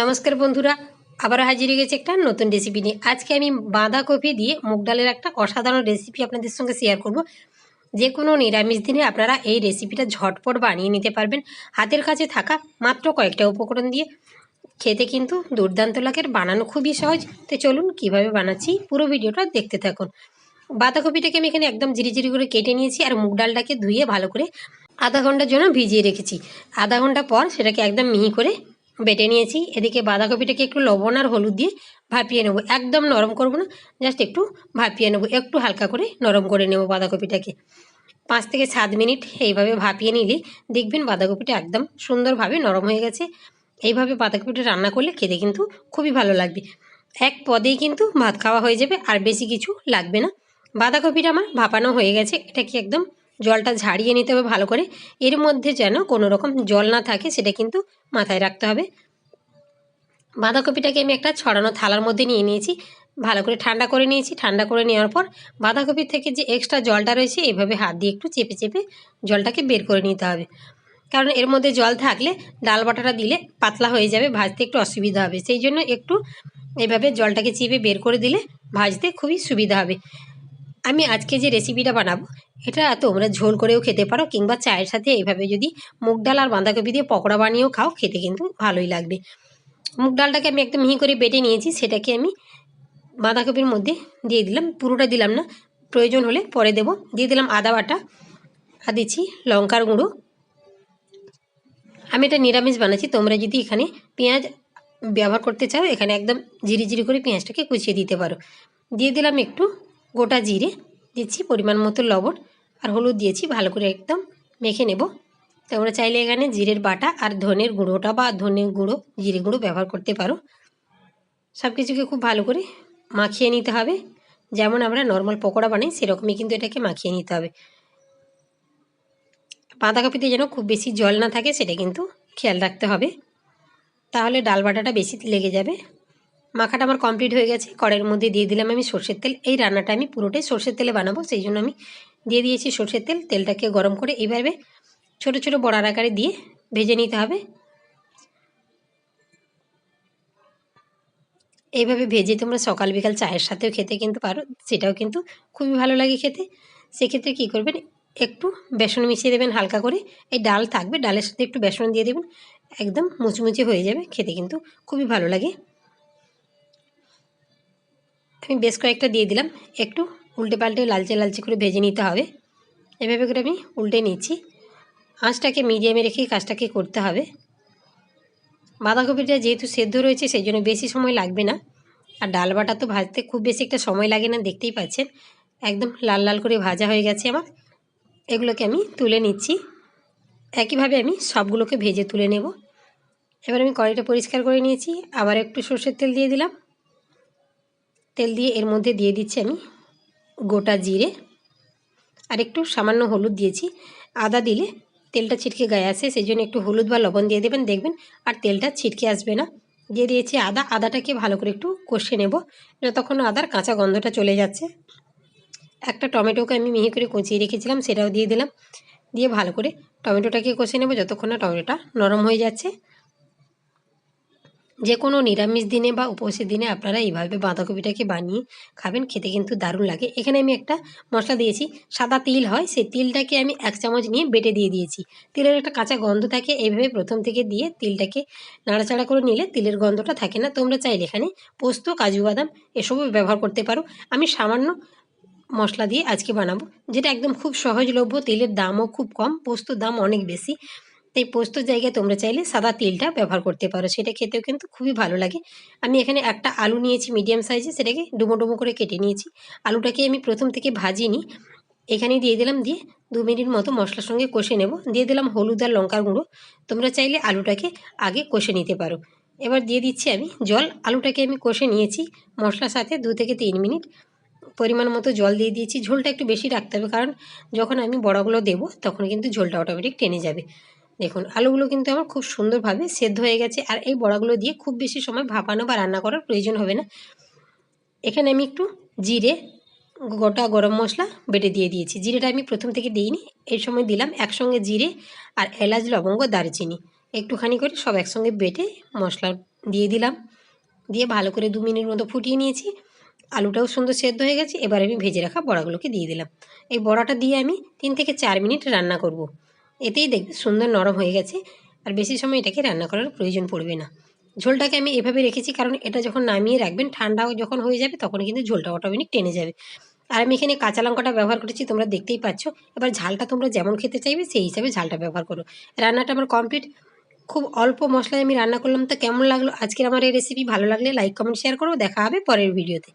নমস্কার বন্ধুরা আবার হাজির হয়ে গেছে একটা নতুন রেসিপি নিয়ে। আজকে আমি বাঁধাকপি দিয়ে মুগ ডালের একটা অসাধারণ রেসিপি আপনাদের সঙ্গে শেয়ার করব। যে কোনো নিরামিষ দিনে আপনারা এই রেসিপিটা ঝটপট বানিয়ে নিতে পারবেন। হাতের কাছে থাকা মাত্র কয়েকটা উপকরণ দিয়ে। খেতে কিন্তু দুর্দান্ত লাগে, বানানো খুবই সহজ। তো চলুন কীভাবে বানাচ্ছি পুরো ভিডিওটা দেখতে থাকুন। বাঁধাকপিটাকে আমি এখানে একদম জিরি জিরি করে কেটে নিয়েছি আর মুগ ডালটাকে ধুয়ে ভালো করে আধা ঘণ্টার জন্য ভিজিয়ে রেখেছি। আধা ঘণ্টা পর সেটাকে একদম মিহি করে বেটে নিয়েছি। এদিকে বাঁধাকপিটাকে একটু লবণ আর হলুদ দিয়ে ভাপিয়ে নেব। একদম নরম করব না, জাস্ট একটু ভাপিয়ে নেব। একটু হালকা করে নরম করে নেব বাঁধাকপিটাকে। পাঁচ থেকে সাত মিনিট এইভাবে ভাপিয়ে নিলে দেখবেন বাঁধাকপিটা একদম সুন্দরভাবে নরম হয়ে গেছে। এইভাবে বাঁধাকপিটা রান্না করলে খেতে কিন্তু খুবই ভালো লাগবে। এক পদেই কিন্তু ভাত খাওয়া হয়ে যাবে, আর বেশি কিছু লাগবে না। বাঁধাকপিটা আমার ভাপানো হয়ে গেছে, এটা কি একদম জলটা ঝাড়িয়ে নিতে হবে ভালো করে। এর মধ্যে যেন কোনো রকম জল না থাকে, সেটা কিন্তু মাথায় রাখতে হবে। বাঁধাকপিটাকে আমি একটা ছড়ানো থালার মধ্যে নিয়ে নিয়েছি। ভালো করে ঠান্ডা করে নিয়েছি। ঠান্ডা করে নেওয়ার পর বাঁধাকপির থেকে যে এক্সট্রা জলটা রয়েছে, এভাবে হাত দিয়ে একটু চেপে চেপে জলটাকে বের করে নিতে হবে। কারণ এর মধ্যে জল থাকলে ডাল বাটাটা দিলে পাতলা হয়ে যাবে, ভাজতে একটু অসুবিধা হবে। সেই জন্য একটু এভাবে জলটাকে চেপে বের করে দিলে ভাজতে খুবই সুবিধা হবে। আমি আজকে যে রেসিপিটা বানাবো, এটা তোমরা ঝোল করেও খেতে পারো কিংবা চায়ের সাথে এইভাবে যদি মুগ ডাল আর বাঁধাকপি দিয়ে পকোড়া বানিয়েও খাও, খেতে কিন্তু ভালোই লাগবে। মুগ ডালটাকে আমি একদম মিহি করে বেটে নিয়েছি, সেটাকে আমি বাঁধাকপির মধ্যে দিয়ে দিলাম। পুরোটা দিলাম না, প্রয়োজন হলে পরে দেব। দিয়ে দিলাম আদা বাটা, আর দিচ্ছি লঙ্কার গুঁড়ো। আমি এটা নিরামিষ বানাচ্ছি, তোমরা যদি এখানে পেঁয়াজ ব্যবহার করতে চাও, এখানে একদম জিরি করে পেঁয়াজটাকে কুচিয়ে দিতে পারো। দিয়ে দিলাম একটু গোটা জিরে দিচ্ছি পরিমাণ মতো লবণ আর হলুদ দিয়েছি, ভালো করে একদম মেখে নেব। তোমরা চাইলে এখানে জিরের বাটা আর ধনের গুঁড়োটা বা ধনের গুঁড়ো, জিরে গুঁড়ো ব্যবহার করতে পারো। সব কিছুকে খুব ভালো করে মাখিয়ে নিতে হবে। যেমন আমরা নর্মাল পকোড়া বানাই, সেরকমই কিন্তু এটাকে মাখিয়ে নিতে হবে। বাঁধাকপিতে যেন খুব বেশি জল না থাকে, সেটা কিন্তু খেয়াল রাখতে হবে। তাহলে ডাল বাটাটা বেশি লেগে যাবে। মাখাটা আমার কমপ্লিট হয়ে গেছে। কড়ের মধ্যে দিয়ে দিলাম আমি সর্ষের তেল। এই রান্নাটা আমি পুরোটাই সর্ষের তেলে বানাবো, সেই জন্য আমি দিয়ে দিয়েছি সর্ষের তেল। তেলটাকে গরম করে এইভাবে ছোট ছোট বড়ার আকারে দিয়ে ভেজে নিতে হবে। এইভাবে ভেজে তোমরা সকাল বিকাল চায়ের সাথেও খেতে কিন্তু পারো, সেটাও কিন্তু খুবই ভালো লাগে খেতে। সেক্ষেত্রে কী করবেন, একটু বেসন মিশিয়ে দেবেন হালকা করে। এই ডাল থাকবে, ডালের সাথে একটু বেসন দিয়ে দেবেন, একদম মুচমুচে হয়ে যাবে, খেতে কিন্তু খুবই ভালো লাগে। আমি বেশ কয়েকটা দিয়ে দিলাম। একটু উল্টে পাল্টে লালচে লালচে করে ভেজে নিতে হবে। এভাবে করে আমি উল্টে নিচ্ছি। আঁচটাকে মিডিয়ামে রেখে কাজটাকে করতে হবে। বাঁধাকপিটা যেহেতু সেদ্ধ রয়েছে, সেই জন্য বেশি সময় লাগবে না। আর ডাল বাটা তো ভাজতে খুব বেশি একটা সময় লাগে না, দেখতেই পাচ্ছেন। একদম লাল লাল করে ভাজা হয়ে গেছে আমার। এগুলোকে আমি তুলে নিচ্ছি। একইভাবে আমি সবগুলোকে ভেজে তুলে নেব। এবার আমি কড়াইটা পরিষ্কার করে নিয়েছি। আবার একটু সর্ষের তেল দিয়ে দিলাম। তেল দিয়ে এর মধ্যে দিয়ে দিচ্ছি আমি গোটা জিরে। আর একটু সামান্য হলুদ দিয়েছি। আদা দিলে তেলটা ছিটকে গায়ে আসে সেই জন্য একটু হলুদ বা লবণ দিয়ে দেবেন, দেখবেন আর তেলটা ছিটকে আসবে না। দিয়ে দিয়েছি আদা। আদাটাকে ভালো করে একটু কষে নেব, যতক্ষণ আদার কাঁচা গন্ধটা চলে যাচ্ছে। একটা টমেটোকে আমি মিহি করে কুচিয়ে রেখেছিলাম, সেটাও দিয়ে দিলাম। দিয়ে ভালো করে টমেটোটাকে কষে নেব, যতক্ষণ না টমেটোটা নরম হয়ে যাচ্ছে। যে কোনো নিরামিষ দিনে বা উপবাসের দিনে আপনারা এইভাবে বাঁধাকপিটাকে বানিয়ে খাবেন, খেতে কিন্তু দারুণ লাগে। এখানে আমি একটা মশলা দিয়েছি, সাদা তিল হয়, সেই তিলটাকে আমি এক চামচ নিয়ে বেটে দিয়ে দিয়েছি। তিলের একটা কাঁচা গন্ধ থাকে, এইভাবে প্রথম থেকে দিয়ে তিলটাকে নাড়াচাড়া করে নিলে তিলের গন্ধটা থাকে না। তোমরা চাইলে এখানে পোস্ত, কাজু বাদাম এসবও ব্যবহার করতে পারো। আমি সামান্য মশলা দিয়ে আজকে বানাবো, যেটা একদম খুব সহজলভ্য। তেলের দামও খুব কম পোস্তর দাম অনেক বেশি। তাই পোস্তর জায়গায় তোমরা চাইলে সাদা তেলটা ব্যবহার করতে পারো। সেটা খেতেও কিন্তু খুবই ভালো লাগে। আমি এখানে একটা আলু নিয়েছি মিডিয়াম সাইজে সেটাকে ডুমো ডুমো করে কেটে নিয়েছি। আলুটাকে আমি প্রথম থেকে ভাজিনি। এখানে দিয়ে দিলাম দিয়ে দু মিনিট মতো মশলার সঙ্গে কষে নেব। দিয়ে দিলাম হলুদ আর লঙ্কার গুঁড়ো। তোমরা চাইলে আলুটাকে আগে কষে নিতে পারো। এবার দিয়ে দিচ্ছি আমি জল। আলুটাকে আমি কষে নিয়েছি মশলার সাথে দু থেকে তিন মিনিট। পরিমাণ মতো জল দিয়ে দিয়েছি। ঝোলটা একটু বেশি রাখতে হবে, কারণ যখন আমি বড়াগুলো দেবো, তখন কিন্তু ঝোলটা অটোমেটিক টেনে যাবে। দেখুন, আলুগুলো কিন্তু আমার খুব সুন্দরভাবে সেদ্ধ হয়ে গেছে আর এই বড়াগুলো দিয়ে খুব বেশি সময় ভাপানো বা রান্না করার প্রয়োজন হবে না। এখানে আমি একটু জিরে, গোটা গরম মশলা বেটে দিয়ে দিয়েছি। জিরেটা আমি প্রথম থেকে দিইনি। এই সময় দিলাম একসঙ্গে জিরে আর এলাচ, লবঙ্গ দারচিনি। একটুখানি করে সব একসঙ্গে বেটে মশলা দিয়ে দিলাম। দিয়ে ভালো করে দু মিনিট মতো ফুটিয়ে নিয়েছি। আলুটাও সুন্দর সেদ্ধ হয়ে গেছে। এবার আমি ভেজে রাখা বড়াগুলোকে দিয়ে দিলাম। এই বড়াটা দিয়ে আমি তিন থেকে চার মিনিট রান্না করব। এতেই দেখবে সুন্দর নরম হয়ে গেছে। আর বেশি সময় এটাকে রান্না করার প্রয়োজন পড়বে না। ঝোলটাকে আমি এভাবে রেখেছি কারণ এটা যখন নামিয়ে রাখবেন, ঠান্ডাও যখন হয়ে যাবে তখন কিন্তু ঝোলটা অটোমেটিক টেনে যাবে। আর আমি এখানে কাঁচা লঙ্কাটা ব্যবহার করেছি, তোমরা দেখতেই পাচ্ছ। এবার ঝালটা তোমরা যেমন খেতে চাইবে, সেই হিসাবে ঝালটা ব্যবহার করো। রান্নাটা আমার কমপ্লিট খুব অল্প মশলায় আমি রান্না করলাম, তো কেমন লাগল? আজকের আমার এই রেসিপি ভালো লাগলে লাইক কমেন্ট শেয়ার করো। দেখা হবে পরের ভিডিওতে